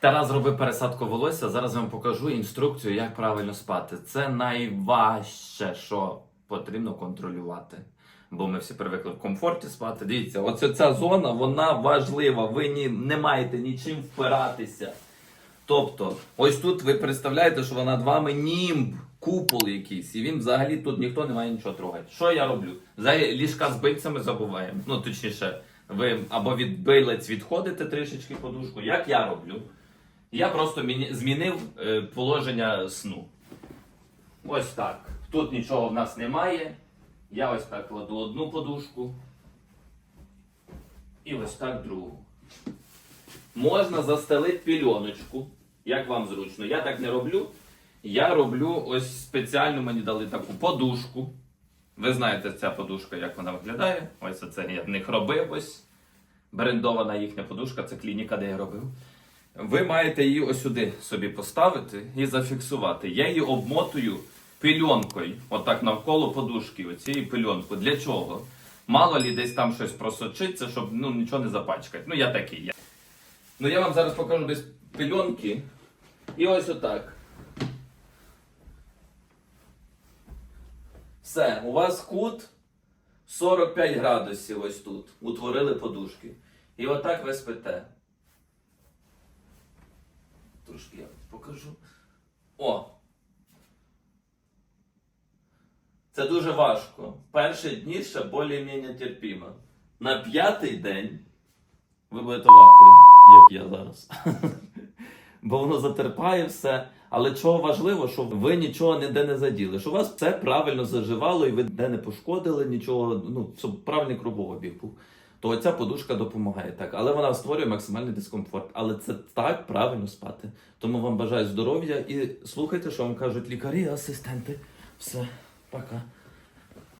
Тарас зробив пересадку волосся. Зараз вам покажу інструкцію, як правильно спати. Це найважче, що потрібно контролювати. Бо ми всі привикли в комфорті спати. Дивіться, оце ця зона вона важлива. Ви ні, не маєте нічим впиратися. Тобто, ось тут ви представляєте, що над вами німб, купол якийсь, і він взагалі тут ніхто не має нічого трогати. Що я роблю? Взагалі ліжка з бильцями забуваємо. Ну, точніше, ви або від билець відходите трішечки подушку. Як я роблю? Я просто змінив е, положення сну. Ось так. Тут нічого в нас немає. Я ось так кладу одну подушку. І ось так другу. Можна застелити пільоночку, як вам зручно. Я так не роблю. Я роблю ось спеціально мені дали таку подушку. Ви знаєте, ця подушка, як вона виглядає. Ось це я в них робив ось. Брендована їхня подушка, це клініка, де я робив. Ви маєте її ось сюди собі поставити і зафіксувати. Я її обмотую пильонкою, отак навколо подушки, оцією пильонкою. Для чого? Мало лі десь там щось просочиться, щоб ну, нічого не запачкати. Ну, я такий. Я. Ну, я вам зараз покажу десь пильонки. І ось отак. Все, у вас кут 45 градусів ось тут. Утворили подушки. І отак ви спите. Трошки я покажу. О! Це дуже важко. Перші дні ще більш-менш терпімо. На п'ятий день ви будете в ахуї, як я зараз. Бо воно затерпає все. Але чого важливо, що ви нічого ніде не заділи, що у вас все правильно заживало і ви ніде не пошкодили нічого, ну, щоб правильний кругообіг був. То ця подушка допомагає так, але вона створює максимальний дискомфорт. Але це так правильно спати. Тому вам бажаю здоров'я і слухайте, що вам кажуть лікарі, асистенти. Все, пока.